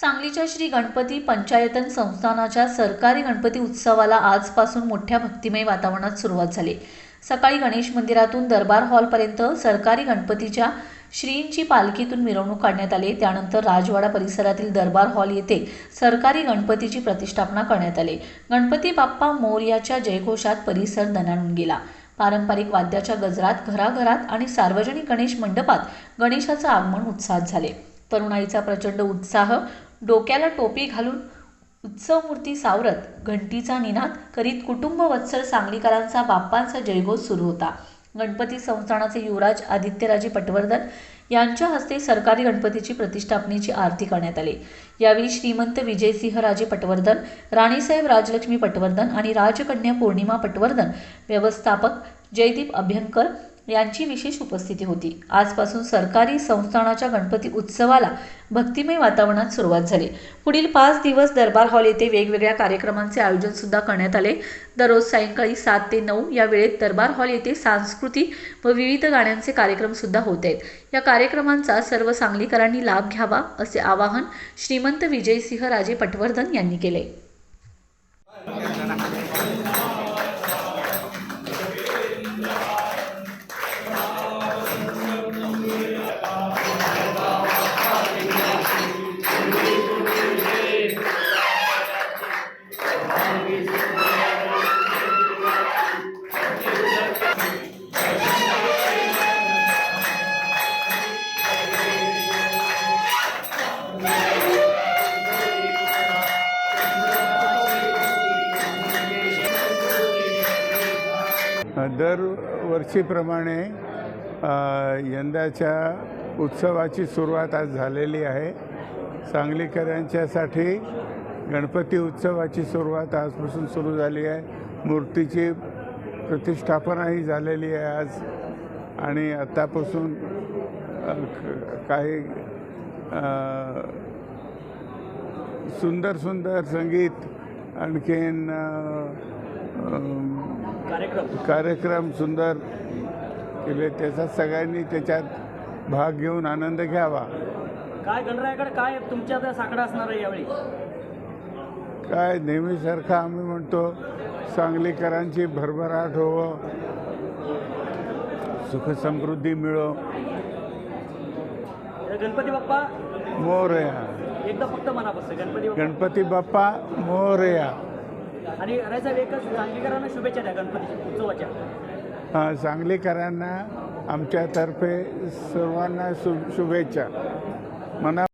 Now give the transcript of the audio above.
सांगलीच्या श्री गणपती पंचायतन संस्थानाच्या सरकारी गणपती उत्सवाला आजपासून मोठ्या भक्तिमय वातावरणात सुरुवात झाली. सकाळी गणेश मंदिरातून दरबार हॉलपर्यंत सरकारी गणपतीच्या श्रींची पालखीतून मिरवणूक काढण्यात आली. त्यानंतर राजवाडा परिसरातील दरबार हॉल येथे सरकारी गणपतीची प्रतिष्ठापना करण्यात आली. गणपती बाप्पा मोर्याच्या जयघोषात परिसर दणाणून गेला. पारंपरिक वाद्याच्या गजरात घराघरात आणि सार्वजनिक गणेश मंडपात गणेशाचं आगमन उत्साहात झाले. तरुणाईचा प्रचंड उत्साह डोक्याला टोपी घालून उत्सव मूर्ती सावरत घंटीचा निनाद करीत कुटुंब वत्सल सांगलीकरांचा बाप्पांचा जयघोष सुरू होता. गणपती संस्थानाचे युवराज आदित्यराजे पटवर्धन यांच्या हस्ते सरकारी गणपतीची प्रतिष्ठापनेची आरती करण्यात आली. यावेळी श्रीमंत विजयसिंह राजे पटवर्धन राणीसाहेब राजलक्ष्मी पटवर्धन आणि राजकन्या पौर्णिमा पटवर्धन व्यवस्थापक जयदीप अभ्यंकर यांची विशेष उपस्थिती होती. आजपासून सरकारी संस्थानाच्या गणपती उत्सवाला भक्तिमय वातावरणात सुरुवात झाली. पुढील पाच दिवस दरबार हॉल येथे वेगवेगळ्या कार्यक्रमांचे आयोजन सुद्धा करण्यात आले. दररोज सायंकाळी सात ते नऊ या वेळेत दरबार हॉल येथे सांस्कृतिक व विविध गाण्यांचे कार्यक्रम सुद्धा होत आहेत. या कार्यक्रमांचा सर्व सांगलीकरांनी लाभ घ्यावा असे आवाहन श्रीमंत विजयसिंह राजे पटवर्धन यांनी केले. दरवर्षीप्रमाणे वर्षीप्रमाणे यंदाच्या उत्सवाची सुरुवात आज झालेली आहे. सांगलीकरांच्यासाठी गणपती उत्सवाची सुरुवात आजपासून सुरू झाली आहे. मूर्तीची प्रतिष्ठापनाही झालेली आहे आज. आणि आत्तापासून क- काही सुंदर सुंदर संगीत आणखीन कार्यक्रम. सुंदर केले त्याचा सगळ्यांनी त्याच्यात भाग घेऊन आनंद घ्यावा. काय गणरायाकडे काय तुमच्या साकडा असणार आहे यावेळी? काय नेहमीसारखं आम्ही म्हणतो सांगलीकरांची भरभराट हो सुखसमृद्धी मिळो. गणपती बाप्पा? मोरया. एकदा फक्त मनापासून गणपती गणपती बाप्पा मोरया. आणि रायसाहेब एकच सांगलीकरांना शुभेच्छा द्या गणपती उत्सवाच्या. हा, सांगलीकरांना आमच्यातर्फे सर्वांना शु शुभेच्छा. मना